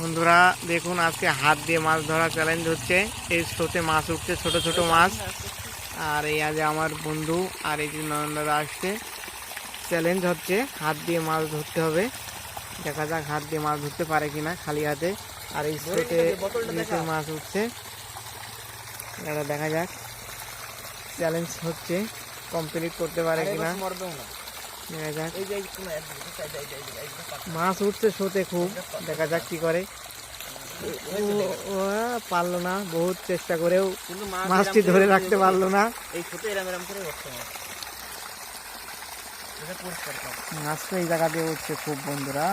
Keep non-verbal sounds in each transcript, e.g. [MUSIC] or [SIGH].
বন্ধুরা দেখুন আজকে হাত দিয়ে মাছ ধরা চ্যালেঞ্জ হচ্ছে। এই স্রোতে মাছ উঠছে ছোট ছোট মাছ। আর এই আজ আমার বন্ধু আর এই যে নয়নদাদা আসছে। চ্যালেঞ্জ হচ্ছে হাত দিয়ে মাছ ধরতে হবে। দেখা যাক হাত দিয়ে মাছ ধরতে পারে কিনা খালি হাতে। আর এই স্রোতে নিচে মাছ উঠছে। এটা দেখা যাক। চ্যালেঞ্জ হচ্ছে কমপ্লিট করতে পারে কিনা। না। দেখা যাক। মাছ উঠছে খুব দেখা যাক কি করে। পারল না বহুত চেষ্টা করেও মাছটি ধরে রাখতে পারল না। এই ছোট এরম এরম করে উঠছে মাছ এটা পরিষ্কার কর। মাছ তো এই জায়গা দিয়ে উঠছে খুব বন্ধুরা।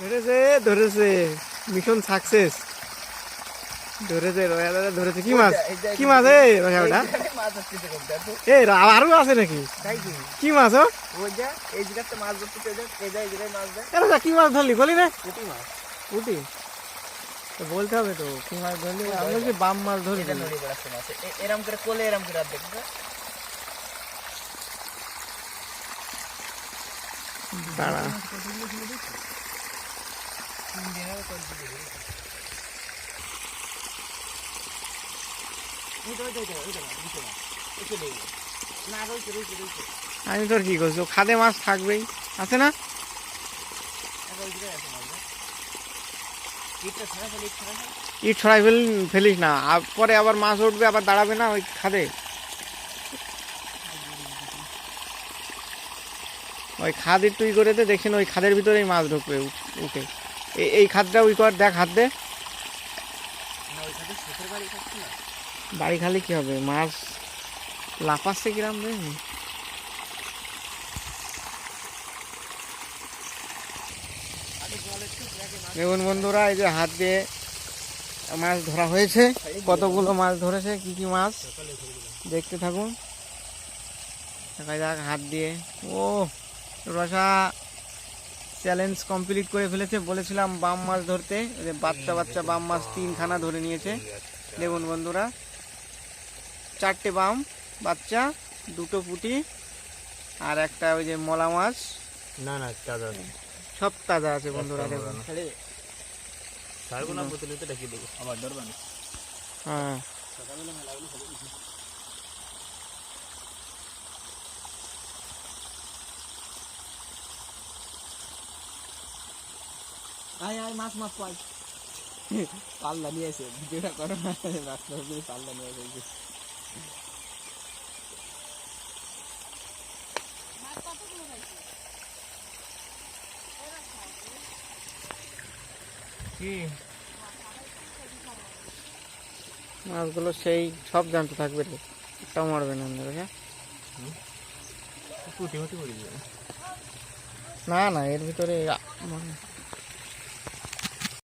ধরেছে ধরেছে। মিশন সাকসেস ধরেছে রয়া দাদা ধরেছে। কি মাছ? কি মাছ এ রয়া ওটা? আরও আছে নাকি? কি? কি মাছ ও? এই এই এই কি ধরলি? বলি না পুঁটি তো বলতে হবে তো কি মাছ ধরলি? আমি বলছি বাম মাছ। এ- এরম করে কোলে এরম করে দেখবে। দাঁড়া ওই তো, ওই তো, ওই তো, ওই তো মাছ, ওই তো মাছ। এই চলে এলো। না, রয়েছে, রয়েছে, রয়েছে। আমি তোর কি করছি? খাদে মাছ থাকবেই। আছে না? ইট। ছড়াই ফেল ফেলিস না। পরে আবার মাছ উঠবে, আবার দাঁড়াবে না ওই খাদে? ওই খাদ একটু ই করে দে দেখছেন ওই খাদের ভিতরেই মাছ ঢুকবে, উঠ- এই- খাদটা উই কর, দেখ হাত দে। বাড়ি খালি কি হবে? মাছ লাফাচ্ছে কিরাম রে। দেখুন বন্ধুরা, এই যে হাত দিয়ে মাছ ধরা হয়েছে। কতগুলো মাছ ধরেছে? কি কি মাছ? দেখতে থাকুন। দেখা যাক হাত দিয়ে। ও, রসা চ্যালেঞ্জ কমপ্লিট করে ফেলেছে। বলেছিলাম বাম মাছ ধরতে। বাচ্চা বাচ্চা বাম মাছ তিনখানা ধরে নিয়েছে। দেখুন বন্ধুরা চারটে বাম বাচ্চা দুটো পুঁটি আর একটা ওই যে মলা মাছ। না না তাজা সব তাজা আছে বন্ধুরা দেখুন। হ্যাঁ। আয় আয় মাছ মাছ পাই [LAUGHS] পাল্লা নিয়ে এসে ভিডিওটা করো না। মাছ মাছ পাল্লা নিয়ে এসে মাছগুলো সেই সব জানতে থাকবে রে। একটাও মারবে না হ্যাঁ না না এর ভিতরে